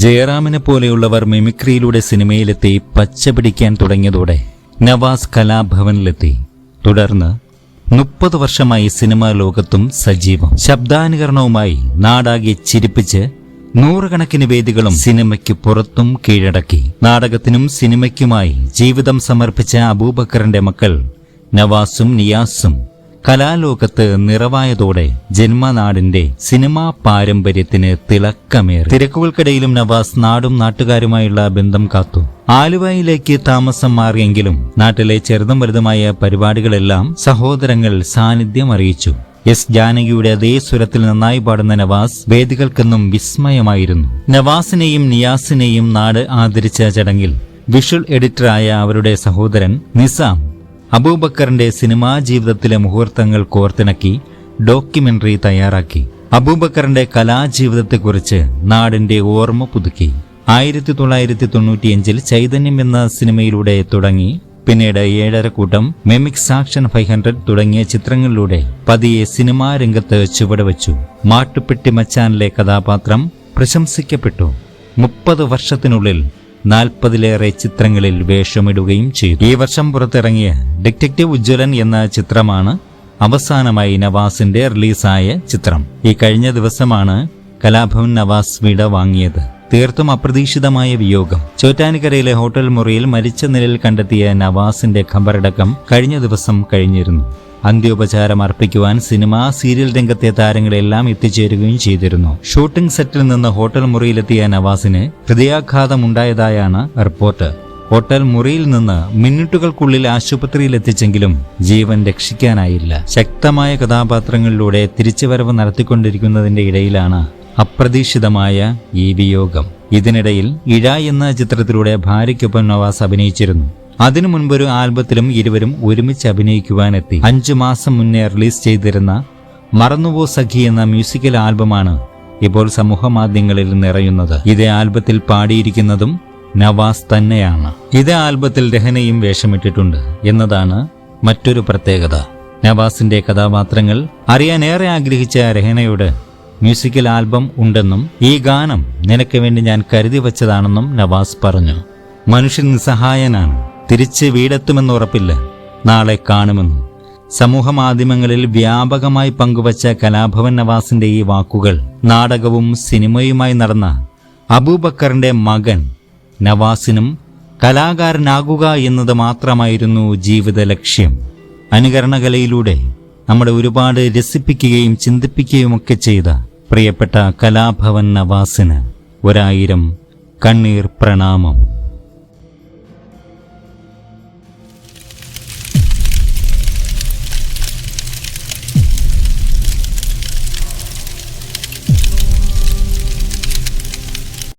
ജയറാമിനെ പോലെയുള്ളവർ മിമിക്രിയിലൂടെ സിനിമയിലെത്തി പച്ചപിടിക്കാൻ തുടങ്ങിയതോടെ നവാസ് കലാഭവനിലെത്തി. തുടർന്ന് മുപ്പത് വർഷമായി സിനിമാ ലോകത്തും സജീവം. ശബ്ദാനുകരണവുമായി നാടാകെ ചിരിപ്പിച്ച് നൂറുകണക്കിന് വേദികളും സിനിമയ്ക്ക് പുറത്തും കീഴടക്കി. നാടകത്തിനും സിനിമയ്ക്കുമായി ജീവിതം സമർപ്പിച്ച അബൂബക്കറിന്റെ മക്കൾ നവാസും നിയാസും കലാലോകത്ത് നിറവായതോടെ ജന്മനാടിന്റെ സിനിമാ പാരമ്പര്യത്തിന് തിളക്കമേറി. തിരക്കുകൾക്കിടയിലും നവാസ് നാടും നാട്ടുകാരുമായുള്ള ബന്ധം കാത്തു. ആലുവയിലേക്ക് താമസം മാറിയെങ്കിലും നാട്ടിലെ ചെറുതും വലുതുമായ പരിപാടികളെല്ലാം സഹോദരങ്ങൾ സാന്നിധ്യം അറിയിച്ചു എസ് ജാനകിയുടെ അതേ സ്വരത്തിൽ നന്നായി പാടുന്ന നവാസ് വേദികൾക്കെന്നും വിസ്മയമായിരുന്നു. നവാസിനെയും നിയാസിനെയും നാട് ആദരിച്ച ചടങ്ങിൽ വിഷ്വൽ എഡിറ്ററായ അവരുടെ സഹോദരൻ നിസാം അബൂബക്കറിന്റെ സിനിമാ ജീവിതത്തിലെ മുഹൂർത്തങ്ങൾ കോർത്തിണക്കി ഡോക്യുമെന്ററി തയ്യാറാക്കി. അബൂബക്കറിന്റെ കലാജീവിതത്തെക്കുറിച്ച് നാടിന്റെ ഓർമ്മ പുതുക്കി. ആയിരത്തി തൊള്ളായിരത്തി തൊണ്ണൂറ്റിയഞ്ചിൽ ചൈതന്യം എന്ന സിനിമയിലൂടെ തുടങ്ങി പിന്നീട് ഏഴരക്കൂട്ടം മെമിക്സ് ആക്ഷൻ ഫൈവ് ഹൺഡ്രഡ് തുടങ്ങിയ ചിത്രങ്ങളിലൂടെ പതിയെ സിനിമാ രംഗത്ത് ചുവടുവച്ചു. മാട്ടുപ്പെട്ടി മച്ചാനിലെ കഥാപാത്രം പ്രശംസിക്കപ്പെട്ടു. മുപ്പത് വർഷത്തിനുള്ളിൽ നാൽപ്പതിലേറെ ചിത്രങ്ങളിൽ വേഷമിടുകയും ചെയ്തു. ഈ വർഷം പുറത്തിറങ്ങിയ ഡിറ്റക്റ്റീവ് ഉജ്ജ്വലൻ എന്ന ചിത്രമാണ് അവസാനമായി നവാസിന്റെ റിലീസായ ചിത്രം. ഈ കഴിഞ്ഞ ദിവസമാണ് കലാഭവൻ നവാസ് വീട് വാങ്ങിയത് തീർത്തും അപ്രതീക്ഷിതമായ വിയോഗം. ചോറ്റാനിക്കരയിലെ ഹോട്ടൽ മുറിയിൽ മരിച്ച നിലയിൽ കണ്ടെത്തിയ നവാസിന്റെ ഖബറടക്കം കഴിഞ്ഞ ദിവസം കഴിഞ്ഞിരുന്നു. അന്ത്യോപചാരം അർപ്പിക്കുവാൻ സിനിമ സീരിയൽ രംഗത്തെ താരങ്ങളെല്ലാം എത്തിച്ചേരുകയും ചെയ്തിരുന്നു. ഷൂട്ടിംഗ് സെറ്റിൽ നിന്ന് ഹോട്ടൽ മുറിയിലെത്തിയ നവാസിന് ഹൃദയാഘാതമുണ്ടായതായാണ് റിപ്പോർട്ട്. ഹോട്ടൽ മുറിയിൽ നിന്ന് മിനിറ്റുകൾക്കുള്ളിൽ ആശുപത്രിയിൽ എത്തിച്ചെങ്കിലും ജീവൻ രക്ഷിക്കാനായില്ല. ശക്തമായ കഥാപാത്രങ്ങളിലൂടെ തിരിച്ചുവരവ് നടത്തിക്കൊണ്ടിരിക്കുന്നതിന്റെ ഇടയിലാണ് അപ്രതീക്ഷിതമായ ഈ വിയോഗം. ഇതിനിടയിൽ ഇഴ എന്ന ചിത്രത്തിലൂടെ ഭാര്യയ്ക്കൊപ്പം നവാസ് അഭിനയിച്ചിരുന്നു. അതിനു മുൻപൊരു ആൽബത്തിലും ഇരുവരും ഒരുമിച്ച് അഭിനയിക്കുവാനെത്തി. അഞ്ചു മാസം മുന്നേ റിലീസ് ചെയ്തിരുന്ന മറന്നുപോ സഖി എന്ന മ്യൂസിക്കൽ ആൽബമാണ് ഇപ്പോൾ സമൂഹ മാധ്യമങ്ങളിൽ നിറയുന്നത്. ഇതേ ആൽബത്തിൽ പാടിയിരിക്കുന്നതും നവാസ് തന്നെയാണ്. ഇതേ ആൽബത്തിൽ രഹനയും വേഷമിട്ടിട്ടുണ്ട് എന്നതാണ് മറ്റൊരു പ്രത്യേകത. നവാസിന്റെ കഥാപാത്രങ്ങൾ അറിയാൻ ഏറെ ആഗ്രഹിച്ച രഹനയോട് മ്യൂസിക്കൽ ആൽബം ഉണ്ടെന്നും ഈ ഗാനം നിനക്ക് വേണ്ടി ഞാൻ കരുതി വച്ചതാണെന്നും നവാസ് പറഞ്ഞു. മനുഷ്യൻ നിസ്സഹായനാണ്. തിരിച്ച് വീടെത്തുമെന്ന് ഉറപ്പില്ല. നാളെ കാണുമെന്നും. സമൂഹ മാധ്യമങ്ങളിൽ വ്യാപകമായി പങ്കുവച്ച കലാഭവൻ നവാസിന്റെ ഈ വാക്കുകൾ നാടകവും സിനിമയുമായി നടന്ന അബൂബക്കറിന്റെ മകൻ നവാസിനും കലാകാരനാകുക എന്നത് മാത്രമായിരുന്നു ജീവിത ലക്ഷ്യം. അനുകരണകലയിലൂടെ നമ്മുടെ ഒരുപാട് രസിപ്പിക്കുകയും ചിന്തിപ്പിക്കുകയുമൊക്കെ ചെയ്ത പ്രിയപ്പെട്ട കലാഭവൻ നവാസിന് ഒരായിരം കണ്ണീർ പ്രണാമം.